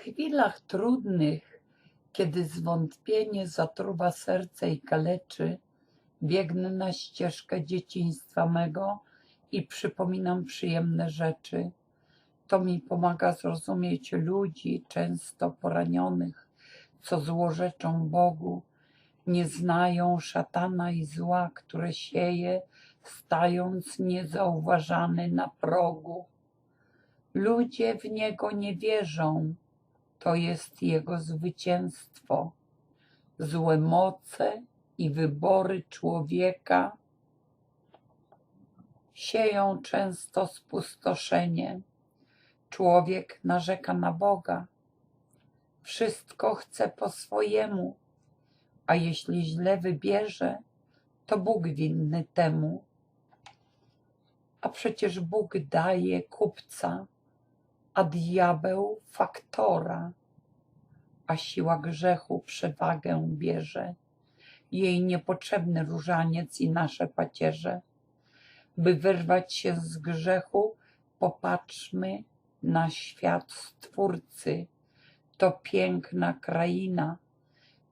chwilach trudnych, kiedy zwątpienie zatruwa serce i kaleczy, biegnę na ścieżkę dzieciństwa mego i przypominam przyjemne rzeczy. To mi pomaga zrozumieć ludzi, często poranionych, co złorzeczą Bogu, nie znają szatana i zła, które sieje, stając niezauważany na progu. Ludzie w niego nie wierzą, to jest jego zwycięstwo. Złe moce i wybory człowieka sieją często spustoszenie. Człowiek narzeka na Boga. Wszystko chce po swojemu, a jeśli źle wybierze, to Bóg winny temu. A przecież Bóg daje kupca, a diabeł faktora, a siła grzechu przewagę bierze. Jej niepotrzebny różaniec i nasze pacierze. By wyrwać się z grzechu, popatrzmy na świat Stwórcy. To piękna kraina.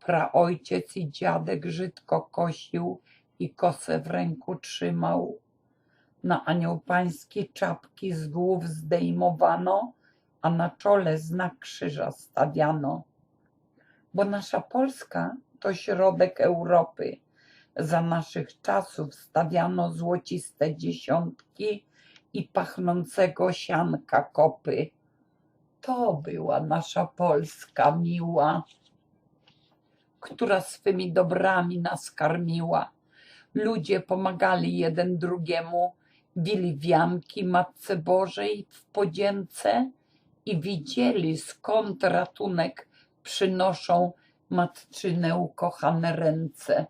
Praojciec i dziadek żydko kosił i kosę w ręku trzymał. Na anioł pański czapki z głów zdejmowano, a na czole znak krzyża stawiano. Bo nasza Polska to środek Europy. Za naszych czasów stawiano złociste dziesiątki i pachnącego sianka kopy. To była nasza Polska miła, która swymi dobrami nas karmiła. Ludzie pomagali jeden drugiemu, bili wianki Matce Bożej w podzięce i widzieli skąd ratunek przynoszą matczyne ukochane ręce.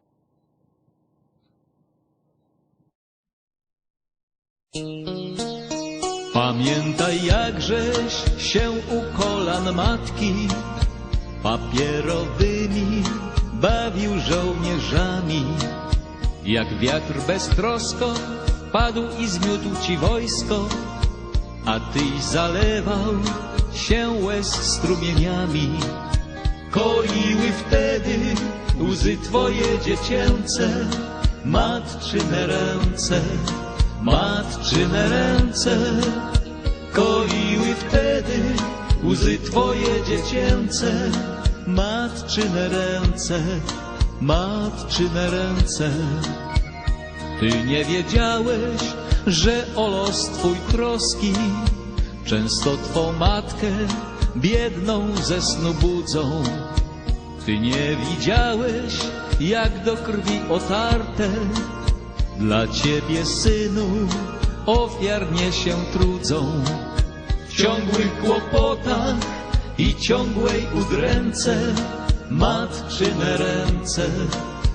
Pamiętaj jakżeś się u kolan matki papierowymi bawił żołnierzami. Jak wiatr beztrosko padł i zmiótł ci wojsko, a tyś zalewał się łez strumieniami. Koiły wtedy łzy twoje dziecięce, matczyne ręce, matczyne ręce. Koiły wtedy łzy twoje dziecięce, matczyne ręce, matczyne ręce. Ty nie wiedziałeś, że o los twój troski często twą matkę biedną ze snu budzą. Ty nie widziałeś, jak do krwi otarte dla ciebie, synu, ofiarnie się trudzą. W ciągłych kłopotach i ciągłej udręce matczyne ręce,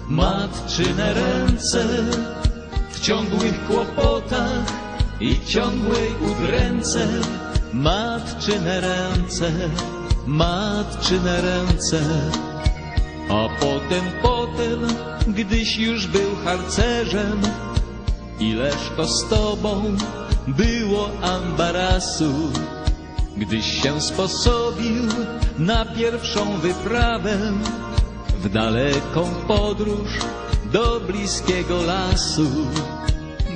matczyne ręce. W ciągłych kłopotach i ciągłej udręce matczyne ręce, matczyne ręce. A potem, potem, gdyś już był harcerzem, ileż to z tobą było ambarasu, gdyś się sposobił na pierwszą wyprawę w daleką podróż do bliskiego lasu.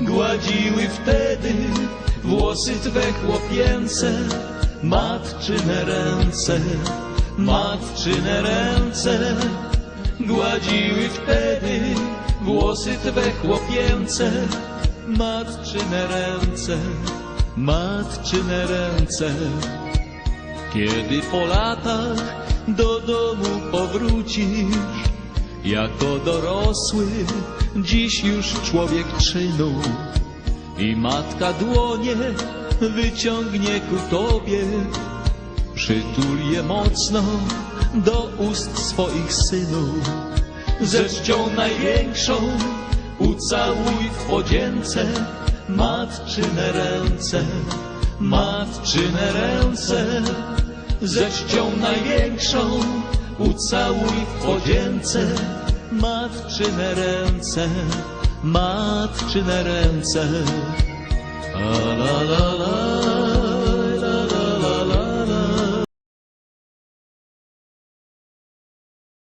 Gładziły wtedy włosy twe chłopięce, matczyne ręce, matczyne ręce. Gładziły wtedy włosy twe chłopięce, matczyne ręce, matczyne ręce. Kiedy po latach do domu powrócisz, jako dorosły, dziś już człowiek czynu i matka dłonie wyciągnie ku tobie, przytul je mocno do ust swoich synów. Ze czcią największą ucałuj w podzięce matczyne ręce, matczyne ręce. Ze czcią największą ucałuj w podzięce matczyne ręce, matczyne ręce. A la la la.